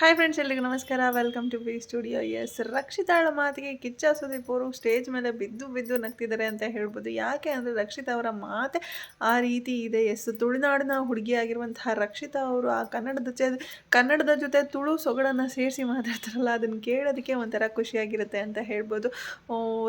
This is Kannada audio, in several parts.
ಹಾಯ್ ಫ್ರೆಂಡ್ಸ್ ಎಲ್ರಿಗೂ ನಮಸ್ಕಾರ. Welcome to B studio S ರಕ್ಷಿತಾಳ ಮಾತಿಗೆ ಕಿಚ್ಚ ಸುದೀಪ್ ಅವರು ಸ್ಟೇಜ್ ಮೇಲೆ ಬಿದ್ದು ಬಿದ್ದು ನಗ್ತಿದ್ದಾರೆ ಅಂತ ಹೇಳ್ಬೋದು. ಯಾಕೆ ಅಂದರೆ ರಕ್ಷಿತಾ ಅವರ ಮಾತೆ ಆ ರೀತಿ ಇದೆ. ಎಸ್ ತುಳುನಾಡಿನ ಹುಡುಗಿಯಾಗಿರುವಂತಹ ರಕ್ಷಿತಾ ಅವರು ಆ ಕನ್ನಡದ ಜೊತೆ ಕನ್ನಡದ ಜೊತೆ ತುಳು ಸೊಗಡನ್ನು ಸೇರಿಸಿ ಮಾತಾಡ್ತಾರಲ್ಲ, ಅದನ್ನು ಕೇಳೋದಕ್ಕೆ ಒಂಥರ ಖುಷಿಯಾಗಿರುತ್ತೆ ಅಂತ ಹೇಳ್ಬೋದು.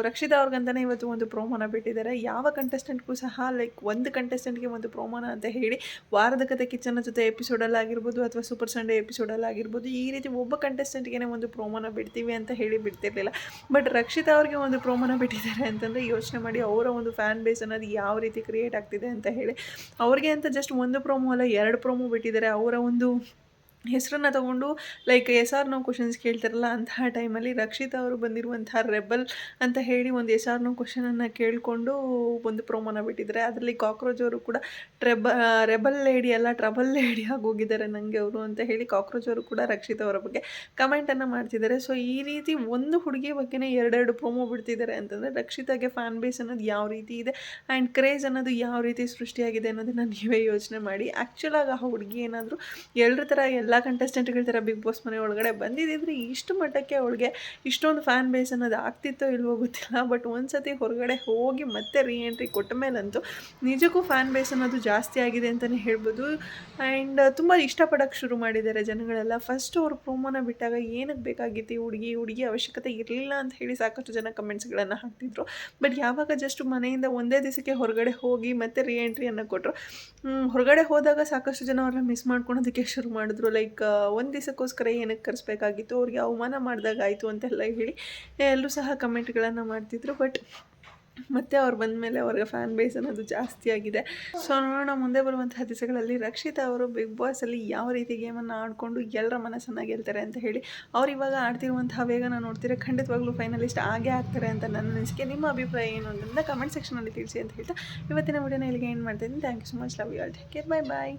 ರಕ್ಷಿತಾ ಅವ್ರಿಗಂತಲೇ ಇವತ್ತು ಒಂದು ಪ್ರೋಮೋನ ಬಿಟ್ಟಿದ್ದಾರೆ. ಯಾವ ಕಂಟೆಸ್ಟೆಂಟ್ಗೂ ಸಹ ಲೈಕ್ ಒಂದು ಕಂಟೆಸ್ಟೆಂಟ್ಗೆ ಒಂದು ಪ್ರೋಮೋನ ಅಂತ ಹೇಳಿ ವಾರದ ಕತೆ ಕಿಚ್ಚನ ಜೊತೆ ಎಪಿಸೋಡಲ್ಲಾಗಿರ್ಬೋದು ಅಥವಾ ಸೂಪರ್ ಸಂಡೇ ಎಪಿಸೋಡಲ್ಲಿ ಆಗಿರ್ಬೋದು ಈ ರೀತಿ ಒಬ್ಬ ಕಂಟೆಸ್ಟೆಂಟ್ಗೆ ಒಂದು ಪ್ರೋಮೋನ ಬಿಡ್ತೀವಿ ಅಂತ ಹೇಳಿ ಬಿಡ್ತಿರ್ಲಿಲ್ಲ. ಬಟ್ ರಕ್ಷಿತಾ ಅವ್ರಿಗೆ ಒಂದು ಪ್ರೋಮೋನ ಬಿಟ್ಟಿದ್ದಾರೆ ಅಂತಂದರೆ ಯೋಚನೆ ಮಾಡಿ ಅವರ ಒಂದು ಫ್ಯಾನ್ ಬೇಸ್ ಅನ್ನೋದು ಯಾವ ರೀತಿ ಕ್ರಿಯೇಟ್ ಆಗ್ತಿದೆ ಅಂತ ಹೇಳಿ. ಅವ್ರಿಗೆ ಅಂತ ಜಸ್ಟ್ ಒಂದು ಪ್ರೋಮೋ ಅಲ್ಲ, ಎರಡು ಪ್ರೋಮೋ ಬಿಟ್ಟಿದ್ದಾರೆ. ಅವರ ಒಂದು ಹೆಸರನ್ನು ತಗೊಂಡು like yes or no questions ಕೇಳ್ತಾರಲ್ಲ, ಅಂತಹ ಟೈಮಲ್ಲಿ ರಕ್ಷಿತಾ ಅವರು ಬಂದಿರುವಂತಹ ರೆಬಲ್ ಅಂತ ಹೇಳಿ ಒಂದು ಎಸ್ ಆರ್ ನೋ ಕ್ವಶನನ್ನು ಕೇಳಿಕೊಂಡು ಒಂದು ಪ್ರೋಮೋನ ಬಿಟ್ಟಿದ್ದಾರೆ ಅದರಲ್ಲಿ ಕಾಕ್ರೋಚ್ ಅವರು ಕೂಡ ಟ್ರೆಬ ರೆಬಲ್ ಲೇಡಿ ಅಲ್ಲ ಟ್ರಬಲ್ ಲೇಡಿ ಹೋಗಿದ್ದಾರೆ ನನಗೆ ಅವರು ಅಂತ ಹೇಳಿ ಕಾಕ್ರೋಚ್ ಅವರು ಕೂಡ ರಕ್ಷಿತಾ ಅವರ ಬಗ್ಗೆ ಕಮೆಂಟನ್ನು ಮಾಡ್ತಿದ್ದಾರೆ. ಸೊ ಈ ರೀತಿ ಒಂದು ಹುಡುಗಿ ಬಗ್ಗೆನೇ ಎರಡೆರಡು ಪ್ರೋಮೋ ಬಿಡ್ತಿದ್ದಾರೆ ಅಂತಂದರೆ, ರಕ್ಷಿತಾಗೆ ಫ್ಯಾನ್ ಬೇಸ್ ಅನ್ನೋದು ಯಾವ ರೀತಿ ಇದೆ ಆ್ಯಂಡ್ ಕ್ರೇಜ್ ಅನ್ನೋದು ಯಾವ ರೀತಿ ಸೃಷ್ಟಿಯಾಗಿದೆ ಅನ್ನೋದನ್ನು ನೀವೇ ಯೋಚನೆ ಮಾಡಿ. ಆ್ಯಕ್ಚುಲಾಗಿ ಆ ಹುಡುಗಿ ಏನಾದರೂ ಎಲ್ಲರ ಥರ ಎಲ್ಲ ಕಂಟೆಸ್ಟೆಂಟ್ಗಳ ಥರ ಬಿಗ್ ಬಾಸ್ ಮನೆ ಒಳಗಡೆ ಬಂದಿದ್ದಿದ್ರೆ ಇಷ್ಟು ಮಟ್ಟಕ್ಕೆ ಅವಳಿಗೆ ಇಷ್ಟೊಂದು ಫ್ಯಾನ್ ಬೇಸ್ ಅನ್ನೋದು ಆಗ್ತಿತ್ತೋ ಇಲ್ವೋ ಗೊತ್ತಿಲ್ಲ. ಬಟ್ ಒಂದ್ಸತಿ ಹೊರಗಡೆ ಹೋಗಿ ಮತ್ತೆ ರೀ ಎಂಟ್ರಿ ಕೊಟ್ಟ ಮೇಲಂತೂ ನಿಜಕ್ಕೂ ಫ್ಯಾನ್ ಬೇಸ್ ಅನ್ನೋದು ಜಾಸ್ತಿ ಆಗಿದೆ ಅಂತಲೇ ಹೇಳ್ಬೋದು. ಆ್ಯಂಡ್ ತುಂಬ ಇಷ್ಟಪಡೋಕ್ಕೆ ಶುರು ಮಾಡಿದ್ದಾರೆ ಜನಗಳೆಲ್ಲ. ಫಸ್ಟ್ ಅವ್ರ ಪ್ರೋಮೋನ ಬಿಟ್ಟಾಗ ಏನಕ್ಕೆ ಬೇಕಾಗಿತ್ತು ಹುಡುಗಿ? ಹುಡುಗಿ ಅವಶ್ಯಕತೆ ಇರಲಿಲ್ಲ ಅಂತ ಹೇಳಿ ಸಾಕಷ್ಟು ಜನ ಕಮೆಂಟ್ಸ್ಗಳನ್ನು ಹಾಕ್ತಿದ್ರು. ಬಟ್ ಯಾವಾಗ ಜಸ್ಟ್ ಮನೆಯಿಂದ ಒಂದೇ ದಿವಸಕ್ಕೆ ಹೊರಗಡೆ ಹೋಗಿ ಮತ್ತೆ ರೀ ಎಂಟ್ರಿಯನ್ನು ಕೊಟ್ಟರು ಹೊರಗಡೆ ಹೋದಾಗ ಸಾಕಷ್ಟು ಜನ ಅವ್ರನ್ನ ಮಿಸ್ ಮಾಡ್ಕೊಳೋದಕ್ಕೆ ಶುರು ಮಾಡಿದ್ರು. ಲೈಕ್ ಒಂದು ದಿವಸಕ್ಕೋಸ್ಕರ ಏನಕ್ಕೆ ಕರೆಸ್ಬೇಕಾಗಿತ್ತು, ಅವ್ರಿಗೆ ಅವಮಾನ ಮಾಡಿದಾಗಾಯಿತು ಅಂತೆಲ್ಲ ಹೇಳಿ ಎಲ್ಲರೂ ಸಹ ಕಮೆಂಟ್ಗಳನ್ನು ಮಾಡ್ತಿದ್ರು. ಬಟ್ ಮತ್ತೆ ಅವ್ರು ಬಂದ ಮೇಲೆ ಅವ್ರಿಗೆ ಫ್ಯಾನ್ ಬೇಸ್ ಅನ್ನೋದು ಜಾಸ್ತಿ ಆಗಿದೆ. ಸೊ ನೋಡೋಣ, ಮುಂದೆ ಬರುವಂತಹ ದಿವಸಗಳಲ್ಲಿ ರಕ್ಷಿತಾ ಅವರು ಬಿಗ್ ಬಾಸಲ್ಲಿ ಯಾವ ರೀತಿ ಗೇಮನ್ನು ಆಡಿಕೊಂಡು ಎಲ್ಲರ ಮನಸ್ಸನ್ನು ಗೆಲ್ತಾರೆ ಅಂತ ಹೇಳಿ, ಅವ್ರು ಇವಾಗ ಆಡ್ತಿರುವಂತಹ ವೇಗನ ನೋಡ್ತೀರಾ ಖಂಡಿತವಾಗ್ಲೂ ಫೈನಲಿಸ್ಟ್ ಆಗೇ ಆಗ್ತಾರೆ ಅಂತ ನನ್ನ ಅನಿಸಿಕೆ. ನಿಮ್ಮ ಅಭಿಪ್ರಾಯ ಏನು ಅನ್ನೋದನ್ನ ಕಮೆಂಟ್ ಸೆಕ್ಷನಲ್ಲಿ ತಿಳಿಸಿ ಅಂತ ಹೇಳ್ತಾ, ಇವತ್ತಿನ ವಿಡಿಯೋನ ಇಲ್ಲಿಗೆ ಏನು ಮಾಡ್ತಿದ್ದೀನಿ thank you so much love you all take care bye bye